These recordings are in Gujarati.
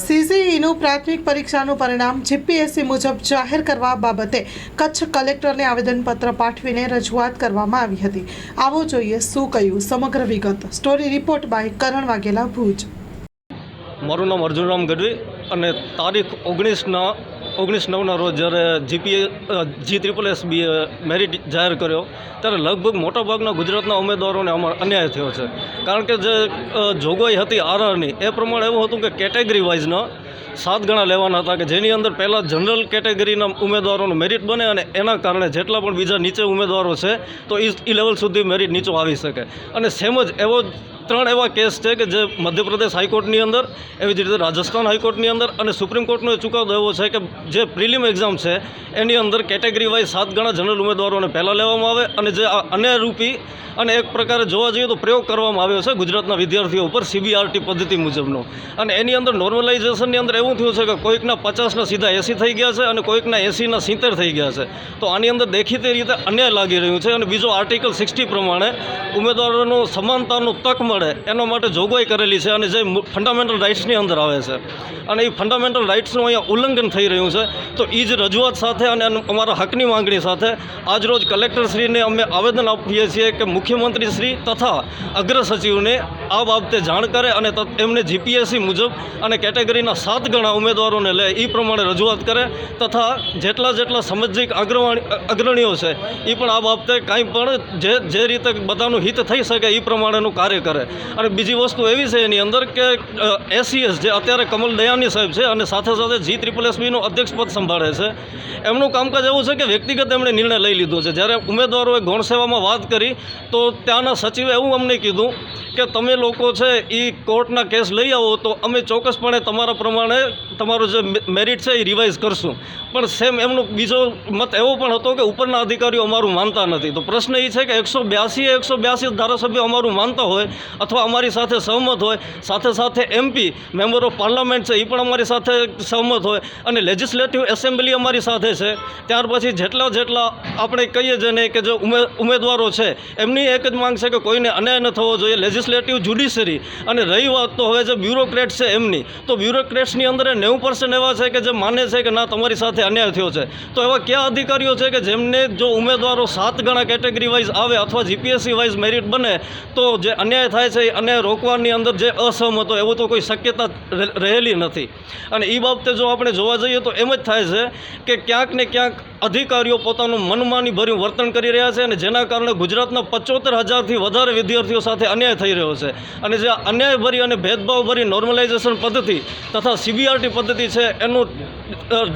સીસીઈનું પ્રાથમિક પરીક્ષાનું પરિણામ જીપીએસસી મુજબ જાહેર કરવા બાબતે કચ્છ કલેક્ટરને આવેદનપત્ર પાઠવીને રજૂઆત કરવામાં આવી હતી. આવો જોઈએ શું કહ્યું સમગ્ર વિગત. Story report by Karan Vaghela Bhuj. મારું નામ અર્જુનરામ ગઢવી અને તારીખ ઓગણીસના ઓગણીસ નવના રોજ જ્યારે GPA G triple S B merit જાહેર કર્યો, ત્યારે લગભગ મોટાભાગના ગુજરાતના ઉમેદવારોને અમાર અન્યાય થયો છે. કારણ કે જે જોગવાઈ હતી આરઆરની, એ પ્રમાણે એવું હતું કે કેટેગરી વાઇઝના સાત ગણા લેવાના હતા કે જેની અંદર પહેલાં જનરલ કેટેગરીના ઉમેદવારોનું મેરિટ બને અને એના કારણે જેટલા પણ બીજા નીચે ઉમેદવારો છે, તો એ લેવલ સુધી મેરિટ નીચો આવી શકે. અને સેમ જ એવો જ ત્રણ એવા કેસ છે કે જે મધ્યપ્રદેશ હાઈકોર્ટની અંદર, એવી જ રીતે રાજસ્થાન હાઈકોર્ટની અંદર અને સુપ્રીમ કોર્ટનો એ ચુકાદો એવો છે કે જે પ્રિલિમ એક્ઝામ છે, એની અંદર કેટેગરી વાઇઝ સાત ગણા જનરલ ઉમેદવારોને પહેલાં લેવામાં આવે અને જે અન્ય રૂપી અને એક પ્રકારે જોવા જઈએ તો પ્રયોગ કરવામાં આવ્યો છે ગુજરાતના વિદ્યાર્થીઓ ઉપર સીબીઆરટી પદ્ધતિ મુજબનો. અને એની અંદર નોર્મલાઇઝેશનની અંદર એવું થયું છે કે કોઈકના પચાસના સીધા એંસી થઈ ગયા છે અને કોઈકના એંસીના સિત્તેર થઈ ગયા છે. તો આની અંદર દેખીતી રીતે અન્યાય લાગી રહ્યું છે અને બીજો આર્ટિકલ સિક્સટી પ્રમાણે ઉમેદવારોનો સમાનતાનું તક મળે એના માટે જોગવાઈ કરેલી છે અને જે ફંડામેન્ટલ રાઇટ્સની અંદર આવે છે. અને એ ફંડામેન્ટલ રાઇટ્સનું અહીંયા ઉલ્લંઘન થઈ રહ્યું છે. તો એ જ રજૂઆત સાથે અને અમારા હકની માંગણી સાથે આજરોજ કલેક્ટરશ્રીને અમે આવેદન આપીએ છીએ કે મુખ્યમંત્રીશ્રી તથા અગ્ર સચિવને આ બાબતે જાણ કરે અને એમને જીપીએસસી મુજબ અને કેટેગરીના સાત ગણા ઉમેદવારોને લે એ પ્રમાણે રજૂઆત કરે તથા જેટલા જેટલા સામાજિક અગ્રવાણી અગ્રણીઓ છે એ પણ આ બાબતે કાંઈ પણ જે જે રીતે બધાનું હિત થઈ શકે એ પ્રમાણેનું કાર્ય કરે. અને બીજી વસ્તુ એવી છે એની અંદર કે એસીએસ જે અત્યારે કમલ દયાની સાહેબ છે અને સાથે સાથે જી ત્રિપલ એસબીનું અધ્યક્ષ પદ સંભાળે છે. એમનું કામકાજ એવું છે કે વ્યક્તિગત એમણે નિર્ણય લઈ લીધો છે. જ્યારે ઉમેદવારોએ ગૌણ સેવામાં વાત કરી, તો ત્યાંના સચિવે એવું અમને કીધું કે, તમે લોકો છે એ કોર્ટના કેસ લઈ આવો, તો અમે ચોક્કસપણે તમારા પ્રમાણે તમારું જે મેરિટ છે એ રિવાઇઝ કરશું. પણ સેમ એમનો બીજો મત એવો પણ હતો કે, ઉપરના અધિકારીઓ અમારું માનતા નથી. તો પ્રશ્ન એ છે કે, એકસો બ્યાસી એકસો બ્યાસી ધારાસભ્યો અમારું માનતા હોય અથવા અમારી સાથે સહમત હોય, સાથે સાથે એમપી મેમ્બર ઓફ પાર્લામેન્ટ છે એ પણ અમારી સાથે સહમત હોય. અને લેજિસ્લેટિવ એસેમ્બલી અમારી સાથે છે. ત્યાર પછી જેટલા જેટલા આપણે કહીએ જેને કે જે ઉમેદવારો છે, એમની એક જ માંગ છે કે કોઈને અન્યાય ન થવો જોઈએ. લેજિસ્લેટિવ જ્યુડિશરી અને રહી વાત તો હવે જે બ્યુરોક્રેટ છે એમની, તો બ્યુરોક્રેટ્સની અંદર નેવું પર્સન્ટ એવા છે કે જે માને છે કે ના, તમારી સાથે અન્યાય થયો છે. તો એવા કયા અધિકારીઓ છે કે જેમને જો ઉમેદવારો સાત ગણા કેટેગરી વાઇઝ આવે અથવા જીપીએસસી વાઇઝ મેરિટ બને, તો જે અન્યાય થાય છે અને રોકવાની અંદર જે અસહમત એવું તો કોઈ શક્યતા રહેલી નથી. અને એ બાબતે જો આપણે જોવા જઈએ તો એમ જ થાય છે કે ક્યાંક ને ક્યાંક અધિકારીઓ પોતાનું મનમાની ભર્યું વર્તન કરી રહ્યા છે અને જેના કારણે ગુજરાતના પચોતેર હજારથી વધારે વિદ્યાર્થીઓ સાથે અન્યાય થઈ રહ્યો છે. અને જે અન્યાયભરી અને ભેદભાવભરી નોર્મલાઇઝેશન પદ્ધતિ તથા સીબીઆરટી પદ્ધતિ છે, એનું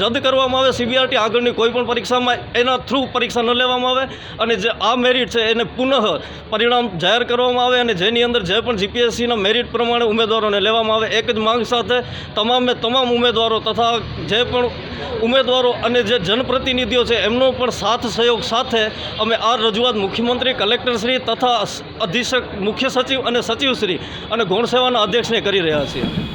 રદ કરવામાં આવે. સીબીઆરટી આગળની કોઈ પણ પરીક્ષામાં એના થ્રુ પરીક્ષા ન લેવામાં આવે અને જે આ મેરિટ છે, એને પુનઃ પરિણામ જાહેર કરવામાં આવે અને જેની અંદર જે પણ જીપીએસસીના મેરિટ પ્રમાણે ઉમેદવારોને લેવામાં આવે, એક જ માંગ સાથે તમામે તમામ ઉમેદવારો તથા જે પણ ઉમેદવારો અને જે જનપ્રતિનિધિઓ છે. એમનો પણ સાથ સહયોગ સાથે અમે આ રજૂઆત મુખ્યમંત્રી કલેક્ટરશ્રી તથા અધિક્ષક, મુખ્ય સચિવ અને સચિવશ્રી અને ગૌણ સેવાના અધ્યક્ષને કરી રહ્યા છીએ.